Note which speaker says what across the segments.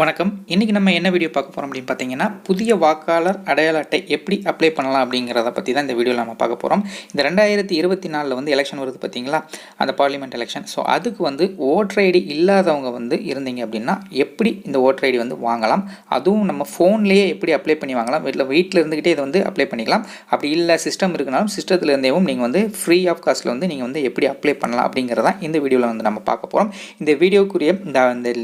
Speaker 1: வணக்கம். இன்றைக்கி நம்ம என்ன வீடியோ பார்க்க போகிறோம் அப்படின்னு பார்த்தீங்கன்னா புதிய வாக்காளர் அடையாள அட்டை எப்படி அப்ளை பண்ணலாம் அப்படிங்கிறத பற்றி தான் இந்த வீடியோவில் நம்ம பார்க்க போகிறோம் இந்த ரெண்டாயிரத்தி இருபத்தி நாலில் வந்து எலெக்ஷன் வருது பார்த்தீங்களா? அந்த பார்லிமெண்ட் எலெக்ஷன் ஸோ அதுக்கு வந்து ஓட்டர் ஐடி இல்லாதவங்க வந்து இருந்தீங்க அப்படின்னா எப்படி இந்த ஓட்டர் ஐடி வந்து வாங்கலாம்? அதுவும் நம்ம ஃபோன்லேயே எப்படி அப்ளை பண்ணி வாங்கலாம்? வீட்டில் வீட்டில் இருந்துக்கிட்டே இதை வந்து அப்ளை பண்ணிக்கலாம். அப்படி இல்லை சிஸ்டம் இருக்குனாலும் சிஸ்டத்தில் இருந்தேவும் நீங்கள் வந்து ஃப்ரீ ஆஃப் காஸ்ட்டில் வந்து நீங்கள் வந்து எப்படி அப்ளை பண்ணலாம் அப்படிங்கிறதான் இந்த வீடியோவில் வந்து நம்ம பார்க்க போகிறோம் இந்த வீடியோக்குரிய இந்த இந்த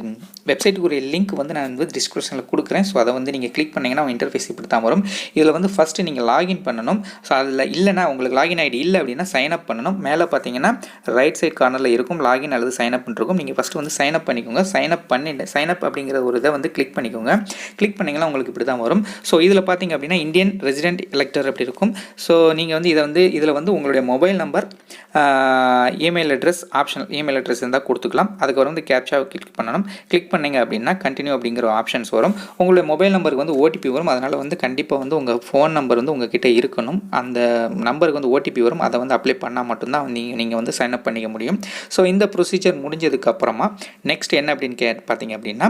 Speaker 1: வெப்சைட்டுக்குரிய லிங்க் வந்து நான் வந்து டிஸ்கிரிப்ஷனில் கொடுக்குறேன். ஸோ அதை வந்து நீங்கள் கிளிக் பண்ணிங்கன்னா உங்கள் இன்டர்ஃபேஸ் இப்படி தான் வரும். இதில் வந்து ஃபஸ்ட்டு நீங்கள் லாகின் பண்ணணும். ஸோ அதில் இல்லைனா உங்களுக்கு லாகின் ஐடி இல்லை அப்படின்னா சைன் அப் பண்ணணும். மேலே பார்த்தீங்கன்னா ரைட் சைட் கார்னரில் இருக்கும். லாகின் அல்லது சைன் அப் இருக்கும் நீங்கள் ஃபஸ்ட்டு வந்து சைன் அப் பண்ணிக்கோங்க. சைன் அப் பண்ணிட்டு சைன் அப் அப்படிங்கிற ஒரு இதை வந்து கிளிக் பண்ணிக்கோங்க. கிளிக் பண்ணிங்கன்னா உங்களுக்கு இப்படி தான் வரும். ஸோ இதில் பார்த்தீங்க அப்படின்னா இந்தியன் ரெசிடென்ட் எலெக்டர் அப்படி இருக்கும். ஸோ நீங்கள் வந்து இதை வந்து இதில் வந்து உங்களுடைய mobile number email address optional email address இருந்தால் கொடுத்துக்கலாம். அதுக்கப்புறம் வந்து கேப்சாவை கிளிக் பண்ணணும். கிளிக் பண்ணிங்க அப்படின்னா கண்டினியூ அப்படிங்கிற ஆப்ஷன்ஸ் வரும். உங்களுடைய மொபைல் நம்பருக்கு வந்து ஓடிபி வரும். அதனால் வந்து கண்டிப்பாக வந்து உங்கள் ஃபோன் நம்பர் வந்து உங்கள் கிட்டே இருக்கணும். அந்த நம்பருக்கு வந்து ஓடிபி வரும். அதை வந்து அப்ளை பண்ணால் மட்டும்தான் நீங்கள் நீங்கள் வந்து சைன் அப் பண்ணிக்க முடியும். ஸோ இந்த ப்ரொசீஜர் முடிஞ்சதுக்கு அப்புறமா நெக்ஸ்ட் என்ன அப்படின்னு கே பார்த்தீங்க அப்படின்னா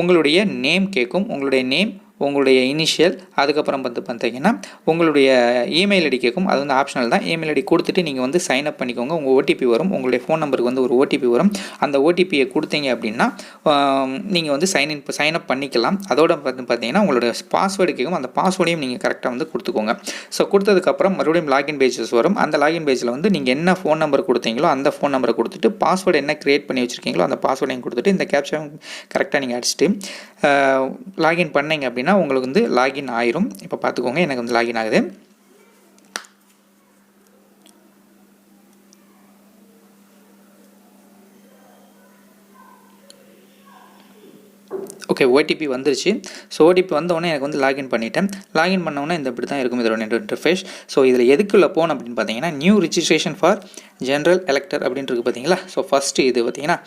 Speaker 1: உங்களுடைய நேம் கேட்கும் உங்களுடைய நேம் உங்களுடைய இனிஷியல் அதுக்கப்புறம் வந்து பார்த்தீங்கன்னா உங்களுடைய இமெயில் ஐடி கேட்கும் அது வந்து ஆப்ஷனல் தான். இமெயில் ஐடி கொடுத்துட்டு நீங்கள் வந்து சைன் அப் பண்ணிக்கோங்க. உங்கள் ஓடிபி வரும். உங்களுடைய ஃபோன் நம்பருக்கு வந்து ஒரு ஓடிபி வரும். அந்த ஓடிபியை கொடுத்தீங்க அப்படின்னா நீங்கள் வந்து சைன் இன் சைன் அப் பண்ணிக்கலாம். அதோட வந்து பார்த்தீங்கன்னா உங்களுடைய பாஸ்வேர்டு கேட்கும் அந்த பாஸ்வேர்டையும் நீங்கள் கரெக்டாக வந்து கொடுத்துக்கோங்க. ஸோ கொடுத்ததுக்கப்புறம் மறுபடியும் லாகின் பேஜஸ் வரும். அந்த லாகின் பேஜில் வந்து நீங்கள் என்ன ஃபோன் நம்பர் கொடுத்தீங்களோ அந்த ஃபோன் நம்பரை கொடுத்துட்டு பாஸ்வேர்டு என்ன க்ரியேட் பண்ணி வச்சுருக்கீங்களோ அந்த பாஸ்வேர்டையும் கொடுத்துட்டு இந்த கேப்ஷன் கரெக்டாக நீங்கள் அடிச்சுட்டு லாகின் பண்ணீங்க அப்படின்னா அப்படின்னா உங்களுக்கு வந்து லாகின் ஆயிரும். இப்போ பார்த்துக்கோங்க எனக்கு வந்து லாகின் ஆகுது. ஓகே ஓடிபி வந்துருச்சு. ஸோ ஓடிபி வந்தோடனே எனக்கு வந்து லாகின் பண்ணிட்டேன். லாகின் பண்ணோன்னே இந்த இப்படி தான் இருக்கும் இதோட இன்டர்ஃபேஸ் ஸோ இதில் எதுக்குள்ளே போகணும் அப்படின்னு பார்த்தீங்கன்னா new registration for general elector அப்படின்ட்டு பார்த்தீங்களா? ஸோ ஃபஸ்ட்டு இது பார்த்தீங்கன்னா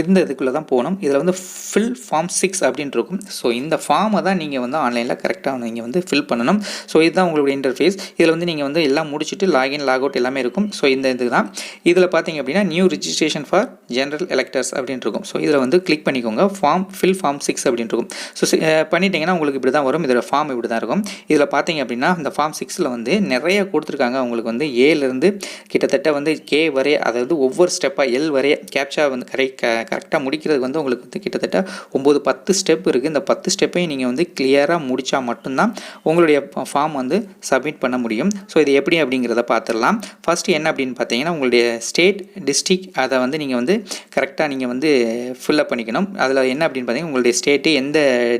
Speaker 1: இந்த இதுக்குள்ளே தான் போகணும். இதில் வந்து ஃபில் ஃபார்ம் சிக்ஸ் அப்படின்ட்டு இருக்கும் ஸோ இந்த ஃபார்மை தான் நீங்கள் வந்து ஆன்லைனில் கரெக்டாக நீங்கள் வந்து ஃபில் பண்ணணும். ஸோ இதுதான் உங்களுடைய இன்டர்ஃபேஸ் இதில் வந்து நீங்கள் வந்து எல்லாம் முடிச்சுட்டு லாகின் லாக் அவுட் எல்லாமே இருக்கும். ஸோ இந்த இது தான் இதில் பார்த்தீங்க அப்படின்னா new registration for general electors அப்படின்ட்டு இருக்கும் ஸோ இதில் வந்து கிளிக் பண்ணிக்கோங்க. ஃபார்ம் ஃபில் ஃபார்ம் சிக்ஸ் அப்படின்ட்டு இருக்கும் ஸோ பண்ணிட்டீங்கன்னா உங்களுக்கு இப்படி தான் வரும். இதோட ஃபார்ம் இப்படி தான் இருக்கும். இதில் பார்த்தீங்க அப்படின்னா இந்த ஃபார்ம் சிக்ஸில் வந்து நிறைய கொடுத்துருக்காங்க. உங்களுக்கு வந்து ஏலேருந்து கிட்டத்தட்ட வந்து கே வரைய அதாவது ஒவ்வொரு ஸ்டெப்பாக எல் வரைய கேப்சா வந்து கரெக்ட் கரெக்டாக முடிக்கிறது வந்து உங்களுக்கு வந்து கிட்டத்தட்ட ஒம்பது பத்து ஸ்டெப் இருக்குது இந்த பத்து ஸ்டெப்பையும் நீங்கள் வந்து கிளியராக முடித்தா மட்டும்தான் உங்களுடைய ஃபார்ம் வந்து சப்மிட் பண்ண முடியும். ஸோ இது எப்படி அப்படிங்கிறத பார்த்துடலாம் ஃபஸ்ட்டு என்ன அப்படின்னு பார்த்தீங்கன்னா உங்களுடைய ஸ்டேட் டிஸ்ட்ரிக் அதை வந்து நீங்கள் வந்து கரெக்டாக நீங்கள் வந்து ஃபில்லப் பண்ணிக்கணும். அதில் என்ன அப்படின்னு பார்த்தீங்கன்னா உங்களுடைய ஸ்டேட்டு எந்த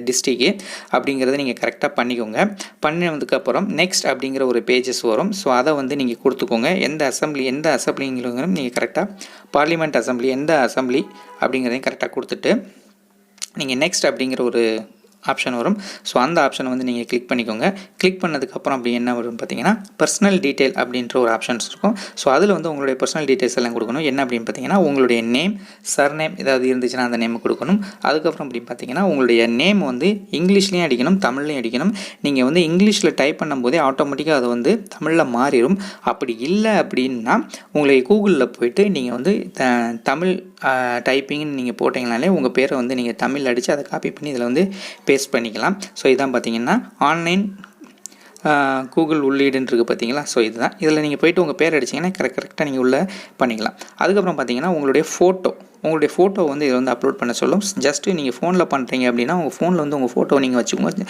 Speaker 1: டிஸ்ட்ரிக்கு அப்படிங்கிறத நீங்கள் கரெக்டாக பண்ணிக்கோங்க. பண்ணதுக்கப்புறம் நெக்ஸ்ட் அப்படிங்கிற ஒரு பேஜஸ் வரும். ஸோ அதை வந்து நீங்கள் கொடுத்துக்கோங்க. எந்த அசம்பிளி எந்த அசம்பிளிங்களும் நீங்கள் கரெக்டாக பார்லிமெண்ட் அசம்பிளி எந்த அசம்பிளி அப்படிங்கிறதையும் கரெக்டாக கொடுத்துட்டு நீங்கள் நெக்ஸ்ட் அப்படிங்கிற ஒரு ஆப்ஷன் வரும். ஸோ அந்த ஆப்ஷனை வந்து நீங்கள் கிளிக் பண்ணிக்கோங்க. கிளிக் பண்ணதுக்கப்புறம் அப்படி என்ன வரும் பார்த்தீங்கன்னா பர்சனல் டீட்டெயில் அப்படின்ற ஒரு ஆப்ஷன்ஸ் இருக்கும். ஸோ அதில் வந்து உங்களுடைய பர்சனல் டீட்டெயில்ஸ் எல்லாம் கொடுக்கணும். என்ன அப்படின்னு பார்த்தீங்கன்னா உங்களுடைய நேம் சர்நேம் ஏதாவது இருந்துச்சுன்னா அந்த நேம் கொடுக்கணும். அதுக்கப்புறம் அப்படின்னு பார்த்தீங்கன்னா உங்களுடைய நேம் வந்து இங்கிலீஷ்லேயும் அடிக்கணும் தமிழ்லையும் அடிக்கணும். நீங்கள் வந்து இங்கிலீஷில் டைப் பண்ணும்போதே ஆட்டோமேட்டிக்காக அது வந்து தமிழில் மாறிடும் அப்படி இல்லை அப்படின்னா உங்களை கூகுளில் போயிட்டு நீங்கள் வந்து தமிழ் டைப்பிங்னு நீங்கள் போட்டிங்கனாலே உங்கள் பேரை வந்து நீங்கள் தமிழ் அடித்து அதை காப்பி பண்ணி இதில் வந்து பேஸ்ட் பண்ணிக்கலாம். ஸோ இதான் பார்த்தீங்கன்னா ஆன்லைன் கூகுள் உள்ளீடுன்னு இருக்குது பார்த்தீங்களா? ஸோ இதுதான். இதில் நீங்கள் போய்ட்டு உங்கள் பேர் அடிச்சிங்கன்னா கரெக்ட் கரெக்டாக நீங்கள் உள்ளே பண்ணிக்கலாம். அதுக்கப்புறம் பார்த்தீங்கன்னா உங்களுடைய ஃபோட்டோ உங்களுடைய ஃபோட்டோ வந்து இதில் வந்து அப்லோட் பண்ண சொல்லும். ஜஸ்ட்டு நீங்கள் ஃபோனில் பண்ணுறீங்க அப்படின்னா உங்கள் ஃபோனில் வந்து உங்கள் ஃபோட்டோ நீங்கள் வச்சுக்கோங்க.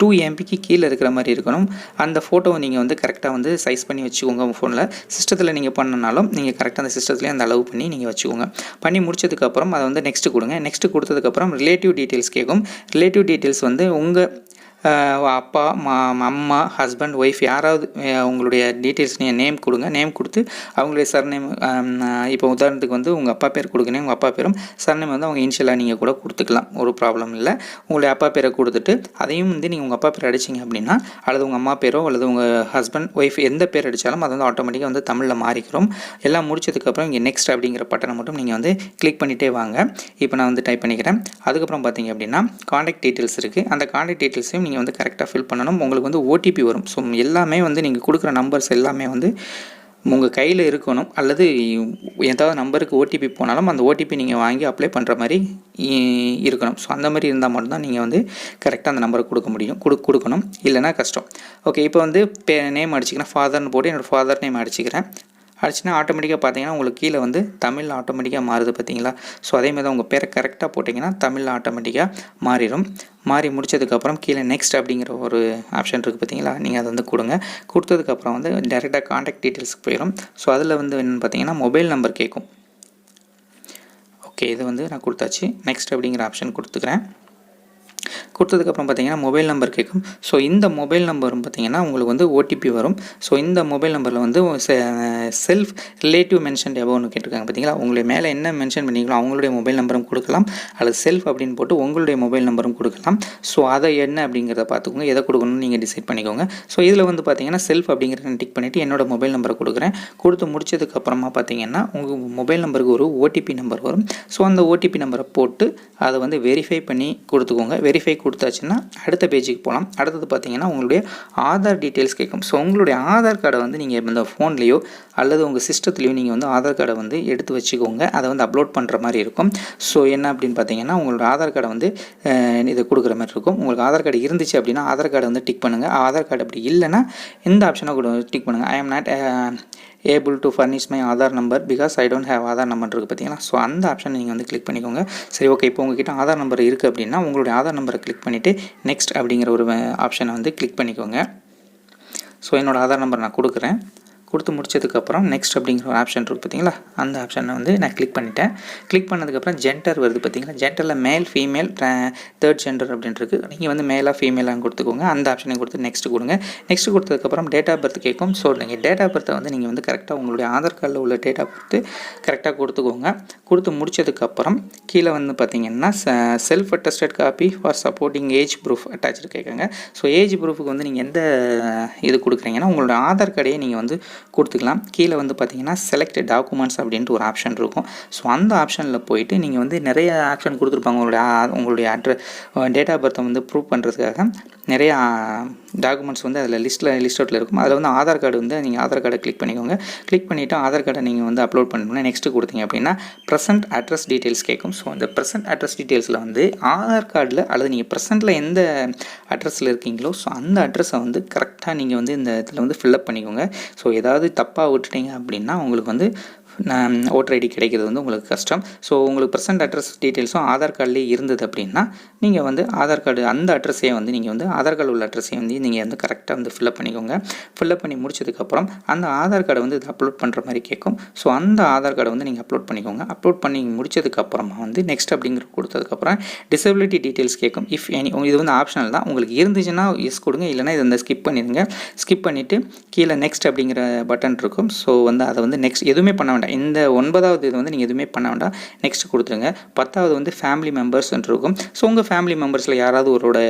Speaker 1: டூ எம்பிக்கு கீழே இருக்கிற மாதிரி இருக்கணும். அந்த ஃபோட்டோவை நீங்கள் வந்து கரெக்டாக வந்து சைஸ் பண்ணி வச்சுக்கோங்க உங்கள் ஃபோனில் சிஸ்டத்தில் நீங்கள் பண்ணனாலும் நீங்கள் கரெக்டாக அந்த சிஸ்டத்துலேயே அந்த அளவு பண்ணி நீங்கள் வச்சுக்கோங்க. பண்ணி முடிச்சதுக்கப்புறம் அதை வந்து நெக்ஸ்ட்டு கொடுங்க. நெக்ஸ்ட்டு கொடுத்ததுக்கப்புறம் ரிலேட்டிவ் டீட்டெயில்ஸ் கேட்கும். ரிலேட்டிவ் டீட்டெயில்ஸ் வந்து உங்கள் அப்பா மா அம்மா ஹஸ்பண்ட் ஒய்ஃப் யாராவது உங்களுடைய டீட்டெயில்ஸ் நீங்கள் நேம் கொடுங்க. நேம் கொடுத்து அவங்களுடைய சர்நேம் இப்போ உதாரணத்துக்கு வந்து உங்கள் அப்பா பேர் கொடுக்கணும் உங்கள் அப்பா பேரும் சர்நேம் வந்து அவங்க இனிஷியலாக நீங்கள் கூட கொடுத்துக்கலாம். ஒரு ப்ராப்ளம் இல்லை. உங்களுடைய அப்பா பேரை கொடுத்துட்டு அதையும் வந்து நீங்கள் உங்கள் அப்பா பேர் அடிச்சிங்க அப்படின்னா அல்லது உங்கள் அம்மா பேரோ அல்லது உங்கள் ஹஸ்பண்ட் ஒய்ஃப் எந்த பேர் அடித்தாலும் அது வந்து ஆட்டோமேட்டிக்காக வந்து தமிழில் மாறிக்கிறோம் எல்லாம் முடிச்சதுக்கப்புறம் இங்கே நெக்ஸ்ட் அப்படிங்கிற பட்டனை மட்டும் நீங்கள் வந்து கிளிக் பண்ணிகிட்டே வாங்க. இப்போ நான் வந்து டைப் பண்ணிக்கிறேன். அதுக்கப்புறம் பார்த்தீங்க அப்படின்னா காண்டாக்ட் டீட்டெயில்ஸ் இருக்குது அந்த காண்டாக்ட் டீட்டெயில்ஸையும் நீங்கள் வந்து கரெக்டாக ஃபில் பண்ணணும். உங்களுக்கு வந்து ஓடிபி வரும். ஸோ எல்லாமே வந்து நீங்கள் கொடுக்குற நம்பர்ஸ் எல்லாமே வந்து உங்கள் கையில் இருக்கணும். அல்லது ஏதாவது நம்பருக்கு ஓடிபி போனாலும் அந்த ஓடிபி நீங்கள் வாங்கி அப்ளை பண்ணுற மாதிரி இருக்கணும். ஸோ அந்த மாதிரி இருந்தால் மட்டும்தான் நீங்கள் வந்து கரெக்டாக அந்த நம்பரை கொடுக்க முடியும். கொடு கொடுக்கணும். இல்லைன்னா கஷ்டம். ஓகே இப்போ வந்து பே நேம் அடிச்சிக்கிறேன். ஃபாதர்னு போட்டு என்னோடய ஃபாதர் நேம் அடிச்சிக்கிறேன். அடிச்சுன்னா ஆட்டோமேட்டிக்காக பார்த்தீங்கன்னா உங்களுக்கு கீழே வந்து தமிழ் ஆட்டோமேட்டிக்காக மாறுது பார்த்தீங்களா? ஸோ அதே மாதிரி தான் உங்கள் பேரை கரெக்டாக போட்டிங்கன்னா தமிழ் ஆட்டோமேட்டிக்காக மாறிடும். மாறி முடிச்சதுக்கப்புறம் கீழே நெக்ஸ்ட் அப்படிங்கிற ஒரு ஆப்ஷன் இருக்குது பார்த்தீங்களா? நீங்கள் அதை வந்து கொடுங்க. கொடுத்ததுக்கப்புறம் வந்து டேரெக்டாக காண்டாக்ட் டீட்டெயில்ஸ்க்கு போயிடும். ஸோ அதில் வந்து என்னென்னு பார்த்தீங்கன்னா மொபைல் நம்பர் கேட்கும். ஓகே இது வந்து நான் கொடுத்தாச்சு. நெக்ஸ்ட் அப்படிங்கிற ஆப்ஷன் கொடுத்துக்கிறேன். கொடுத்ததுக்கப்புறம் பார்த்தீங்கன்னா மொபைல் நம்பர் கேட்கும் ஸோ இந்த மொபைல் நம்பரும் பார்த்தீங்கன்னா உங்களுக்கு வந்து ஓடிபி வரும். ஸோ இந்த மொபைல் நம்பரில் வந்து செல்ஃப் ரிலேட்டிவ் மென்ஷன் எபோன்னு கேட்டிருக்காங்க பார்த்தீங்களா? உங்களுடைய மேலே என்ன மென்ஷன் பண்ணிக்கலாம் அவங்களுடைய மொபைல் நம்பரும் கொடுக்கலாம். அல்லது செல்ஃப் அப்படின்னு போட்டு உங்களுடைய மொபைல் நம்பரும் கொடுக்கலாம். ஸோ அதை என்ன அப்படிங்கிறத பார்த்துக்கோங்க. எதை கொடுக்கணும்னு நீங்கள் டிசைட் பண்ணிக்கோங்க. ஸோ இதில் வந்து பார்த்தீங்கன்னா செல்ஃப் அப்படிங்கிறத டிக் பண்ணிவிட்டு என்னோட மொபைல் நம்பரை கொடுக்குறேன். கொடுத்து முடிச்சதுக்கப்புறமா பார்த்தீங்கன்னா உங்கள் மொபைல் நம்பருக்கு ஒரு ஓடிபி நம்பர் வரும். ஸோ அந்த ஓடிபி நம்பரை போட்டு அதை வந்து வெரிஃபை பண்ணி கொடுத்துக்கோங்க. வெரிஃபை கொடுத்தாச்சுன்னா அடுத்த பேஜுக்கு போகலாம் அடுத்தது பார்த்தீங்கன்னா உங்களுடைய ஆதார் டீட்டெயில்ஸ் கேட்கும். ஸோ உங்களுடைய ஆதார் கார்டை வந்து நீங்கள் இந்த ஃபோன்லேயோ அல்லது உங்கள் சிஸ்டத்துலேயோ நீங்கள் வந்து ஆதார் கார்டை வந்து எடுத்து வச்சுக்கோங்க. அதை வந்து அப்லோட் பண்ணுற மாதிரி இருக்கும். ஸோ என்ன அப்படின்னு பார்த்தீங்கன்னா உங்களோட ஆதார் கார்டை வந்து இதை கொடுக்குற மாதிரி இருக்கும். உங்களுக்கு ஆதார் கார்டு இருந்துச்சு அப்படின்னா ஆதார் கார்டை வந்து டிக் பண்ணுங்கள் ஆதார் கார்டு அப்படி இல்லைன்னா இந்த ஆப்ஷனை கூட டிக் பண்ணுங்கள் I am not able to furnish my Aadhaar number because I don't have Aadhaar number இருக்குது பார்த்தீங்களா? ஸோ அந்த ஆப்ஷன் நீங்கள் வந்து கிளிக் பண்ணிக்கோங்க. சரி ஓகே இப்போ உங்ககிட்ட ஆதார் நம்பர் இருக்குது அப்படின்னா உங்களுடைய ஆதார் நம்பரை கிளிக் பண்ணிவிட்டு நெக்ஸ்ட் அப்படிங்கிற ஒரு uh, ஆப்ஷனை வந்து கிளிக் பண்ணிக்கோங்க. ஸோ என்னோடய ஆதார் நம்பர் நான் கொடுக்குறேன். கொடுத்து முடிச்சதுக்கப்புறம் நெக்ஸ்ட் அப்படிங்கிற ஒரு ஆப்ஷன் இருக்குது பார்த்தீங்களா? அந்த ஆப்ஷனை வந்து நான் கிளிக் பண்ணிட்டேன். கிளிக் பண்ணதுக்கப்புறம் ஜென்டர் வருது பார்த்தீங்களா? ஜென்டரில் மேல் ஃபீமேல் தேர்ட் ஜெண்டர் அப்படின்ட்டு நீங்கள் வந்து மேலாக ஃபீமேலாக கொடுத்துக்கோங்க. அந்த ஆப்ஷனை கொடுத்து நெக்ஸ்ட் கொடுங்க. நெக்ஸ்ட் கொடுத்ததுக்கப்புறம் டேட் ஆஃப் பர்த் கேட்கும். ஸோ நீங்கள் டேட் ஆஃப் பர்த்தை வந்து நீங்கள் வந்து கரெக்டாக உங்களுடைய ஆதார் கார்டில் உள்ள டேட் ஆஃப் பர்த்து கரெக்டாக கொடுத்துக்கோங்க. கொடுத்து முடிச்சதுக்கப்புறம் கீழே வந்து பார்த்தீங்கன்னா self attested copy for supporting age proof attach கேட்குங்க. So age ப்ரூஃபுக்கு வந்து நீங்கள் எந்த இது கொடுக்குறீங்கன்னா உங்களோட ஆதார் கார்டையே நீங்கள் வந்து கொடுத்துக்கலாம். கீழே வந்து பார்த்தீங்கன்னா செலக்ட் டாக்குமெண்ட்ஸ் அப்படின்ட்டு ஒரு ஆப்ஷன் இருக்கும். ஸோ அந்த ஆப்ஷனில் போயிட்டு நீங்கள் வந்து நிறைய ஆப்ஷன் கொடுத்துருப்பாங்க. உங்களுடைய உங்களுடைய அட்ரஸ் டேட் ஆஃப் பர்த்தை வந்து ப்ரூவ் பண்ணுறதுக்காக நிறையா டாக்குமெண்ட்ஸ் வந்து அதில் லிஸ்ட்டில் லிஸ்ட் அவுட்டில் இருக்கும். அதில் வந்து ஆதார் கார்டு வந்து நீங்கள் ஆதார் கார்டை கிளிக் பண்ணிக்கோங்க. கிளிக் பண்ணிவிட்டு ஆதார் கார்டை நீங்கள் வந்து அப்லோட் பண்ணணும்னா நெக்ஸ்ட்டு கொடுத்தீங்க அப்படின்னா ப்ரெசென்ட் அட்ரஸ் டீட்டெயில்ஸ் கேட்கும். ஸோ அந்த ப்ரெசென்ட் அட்ரஸ் டீட்டெயில்ஸில் வந்து ஆதார் கார்டில் அல்லது நீங்கள் ப்ரெசென்ட்டில் எந்த அட்ரஸில் இருக்கீங்களோ ஸோ அந்த அட்ரஸை வந்து கரெக்டாக நீங்கள் வந்து இந்த இதில் வந்து ஃபில்லப் பண்ணிக்கோங்க. ஸோ ஏதாவது தப்பாக விட்டுட்டீங்க அப்படின்னா உங்களுக்கு வந்து ஓட்டர் ஐடி கிடைக்கிறது வந்து உங்களுக்கு கஷ்டம். ஸோ உங்களுக்கு ப்ரெசென்ட் அட்ரஸ் டீட்டெயில்ஸும் ஆதார் கார்டிலே இருந்தது அப்படின்னா நீங்கள் வந்து ஆதார் கார்டு அந்த அட்ரஸையே வந்து நீங்கள் வந்து ஆதார் கார்டு உள்ள அட்ரஸையும் வந்து நீங்கள் வந்து கரெக்டாக வந்து ஃபில்அப் பண்ணிக்கோங்க. ஃபில்அப் பண்ணி முடிச்சதுக்கப்புறம் அந்த ஆதார் கார்டை வந்து இது அப்லோட் பண்ணுற மாதிரி கேட்கும் ஸோ அந்த ஆதார் கார்டை வந்து நீங்கள் அப்லோட் பண்ணிக்கோங்க. அப்லோட் பண்ணி முடிச்சதுக்கப்புறமா வந்து நெக்ஸ்ட் அப்படிங்கிற கொடுத்ததுக்கப்புறம் டிசபிலிட்டி டீட்டெயில்ஸ் கேட்கும் இஃப் எனி இது வந்து ஆப்ஷனல் தான். உங்களுக்கு இருந்துச்சுன்னா எஸ் கொடுங்க. இல்லைனா இதை வந்து ஸ்கிப் பண்ணிடுங்க. ஸ்கிப் பண்ணிவிட்டு கீழே நெக்ஸ்ட் அப்படிங்கிற பட்டன் இருக்கும். ஸோ வந்து அதை வந்து நெக்ஸ்ட் எதுவுமே பண்ண வேண்டாம். இந்த ஒன்பதாவது இது வந்து நீங்கள் எதுவுமே பண்ண வேண்டாம். நெக்ஸ்ட் கொடுத்துருங்க. பத்தாவது வந்து ஃபேமிலி மெம்பர்ஸ் இருக்கும். ஸோ உங்கள் ஃபேமிலி மெம்பர்ஸில் யாராவது ஒருவோட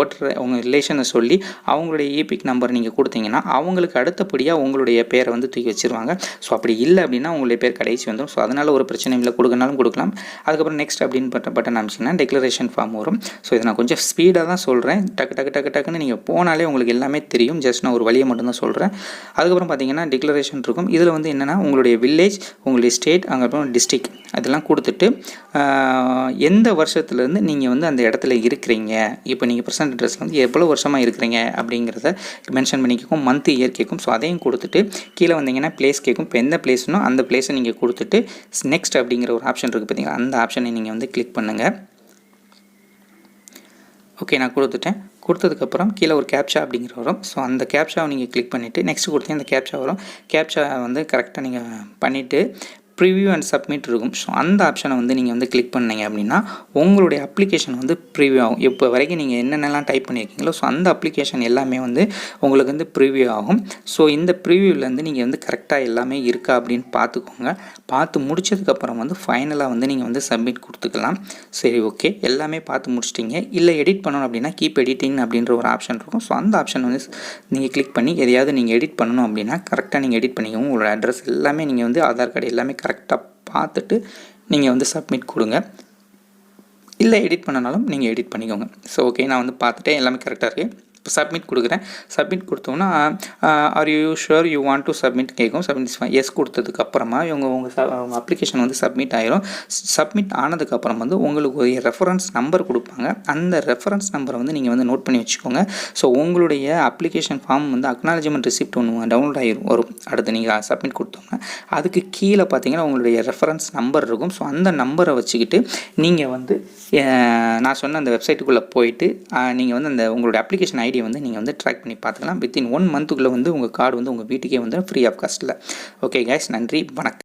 Speaker 1: ஓட்டர் உங்கள் ரிலேஷனை சொல்லி அவங்களுடைய இபிக் நம்பர் நீங்கள் கொடுத்தீங்கன்னா அவங்களுக்கு அடுத்தபடியாக உங்களுடைய பேரை வந்து தூக்கி வச்சிருவாங்க. ஸோ அப்படி இல்லை அப்படின்னா உங்களுடைய பேர் கடைசி வந்துடும் ஸோ அதனால் ஒரு பிரச்சனை இல்லை. கொடுக்கனாலும் கொடுக்கலாம். அதுக்கப்புறம் நெக்ஸ்ட் அப்படின்னு பட்ட பட்டன் அமைச்சிங்கன்னா டெக்ளரேஷன் ஃபார்ம் வரும். ஸோ இதை நான் கொஞ்சம் ஸ்பீடாக தான் சொல்கிறேன் டக்கு டக்கு டக்கு டக்குன்னு நீங்கள் போனாலே உங்களுக்கு எல்லாமே தெரியும். ஜஸ்ட் நான் ஒரு வழியை மட்டும்தான் சொல்கிறேன் அதுக்கப்புறம் பார்த்தீங்கன்னா டிக்ளரேஷன் இருக்கும். இதில் வந்து என்னென்னா உங்களுடைய வில்லேஜ் உங்களுடைய ஸ்டேட் அங்கே டிஸ்ட்ரிக்ட் அதெல்லாம் கொடுத்துட்டு எந்த வருஷத்துலேருந்து நீங்கள் வந்து அந்த இடத்துல இருக்கிறீங்க? இப்போ நீங்கள் ப்ரெசன்ட் அட்ரஸில் வந்து எவ்வளோ வருஷமாக இருக்கிறீங்க அப்படிங்கிறத மென்ஷன் பண்ணிக்கும் மந்த் இயர் கேட்கும். ஸோ அதையும் கொடுத்துட்டு கீழே வந்தீங்கன்னா பிளேஸ் கேட்கும். இப்போ எந்த பிளேஸ்னோ அந்த பிளேஸை நீங்கள் கொடுத்துட்டு நெக்ஸ்ட் அப்படிங்கிற ஒரு ஆப்ஷன் இருக்குது பார்த்தீங்களா? அந்த ஆப்ஷனை நீங்கள் வந்து கிளிக் பண்ணுங்கள் ஓகே நான் கொடுத்துட்டேன். கொடுத்ததுக்கப்புறம் கீழே ஒரு கேப்ஷா அப்படிங்கிற வரும். ஸோ அந்த கேப்ஷாவை நீங்கள் கிளிக் பண்ணிவிட்டு நெக்ஸ்ட் கொடுத்தீங்க அந்த கேப்ஷா வரும். கேப்ஷா வந்து கரெக்டாக நீங்கள் பண்ணிவிட்டு ப்ரிவ்யூ அண்ட் சப்மிட் இருக்கும். ஸோ அந்த ஆப்ஷனை வந்து நீங்கள் வந்து கிளிக் பண்ணீங்க அப்படின்னா உங்களுடைய அப்ளிகேஷன் வந்து ப்ரிவ்யூ ஆகும். இப்போ வரைக்கும் நீங்கள் என்னென்னலாம் டைப் பண்ணியிருக்கீங்களோ ஸோ அந்த அப்ளிகேஷன் எல்லாமே வந்து உங்களுக்கு வந்து ப்ரிவ்யூ ஆகும். ஸோ இந்த ப்ரிவியூவிலேருந்து நீங்கள் வந்து கரெக்டாக எல்லாமே இருக்கா அப்படின்னு பார்த்துக்கோங்க. பார்த்து முடிச்சதுக்கப்புறம் வந்து ஃபைனலாக வந்து நீங்கள் வந்து சப்மிட் கொடுத்துக்கலாம். சரி ஓகே எல்லாமே பார்த்து முடிச்சிட்டிங்க. இல்லை எடிட் பண்ணணும் அப்படின்னா கீப் எடிட்டிங் அப்படின்ற ஒரு ஆப்ஷன் இருக்கும். ஸோ அந்த ஆப்ஷன் வந்து நீங்கள் கிளிக் பண்ணி எதையாவது நீங்கள் எடிட் பண்ணணும் அப்படின்னா கரெக்டாக நீங்கள் எடிட் பண்ணிக்கோங்க உங்களோட அட்ரஸ் எல்லாமே நீங்கள் வந்து ஆதார் கார்டு எல்லாமே கரெக்டாக பார்த்துட்டு நீங்கள் வந்து சப்மிட் கொடுங்க. இல்லை எடிட் பண்ணனாலும் நீங்கள் எடிட் பண்ணிக்கோங்க. ஸோ ஓகே நான் வந்து பார்த்துட்டேன். எல்லாமே கரெக்டாக இருக்குது சப்மிட் கொடுக்குறேன். சப்மிட் கொடுத்தோன்னா are you sure you want to submit கேட்கும். சப்மிட் எஸ் கொடுத்ததுக்கு அப்புறமா இவங்க உங்கள் ச உங்கள் அப்ளிகேஷன் வந்து சப்மிட் ஆயிரும். சப்மிட் ஆனதுக்கப்புறம் வந்து உங்களுக்கு ஒரு ரெஃபரன்ஸ் நம்பர் கொடுப்பாங்க. அந்த ரெஃபரன்ஸ் நம்பரை வந்து நீங்கள் வந்து நோட் பண்ணி வச்சுக்கோங்க. ஸோ உங்களுடைய அப்ளிகேஷன் ஃபார்ம் வந்து அக்னாலஜ்மெண்ட் ரிசிப்ட் ஒன்று டவுன்லோட் ஆகிரும் வரும். அடுத்து நீங்கள் சப்மிட் கொடுத்தோம்னா அதுக்கு கீழே பார்த்தீங்கன்னா உங்களுடைய ரெஃபரன்ஸ் நம்பர் இருக்கும். ஸோ அந்த நம்பரை வச்சுக்கிட்டு நீங்கள் வந்து நான் சொன்ன அந்த வெப்சைட்டுக்குள்ளே போயிட்டு நீங்கள் வந்து அந்த உங்களுடைய அப்ளிகேஷன் ஐடி ஐடியை வந்து நீங்கள் வந்து ட்ராக் பண்ணி பார்த்துக்கலாம். வித்தின் ஒன் மந்த்துக்குள்ளே வந்து உங்கள் கார்டு வந்து உங்கள் வீட்டுக்கே வந்து ஃப்ரீ ஆஃப் காஸ்ட்டில் ஓகே கேஸ் நன்றி. வணக்கம்.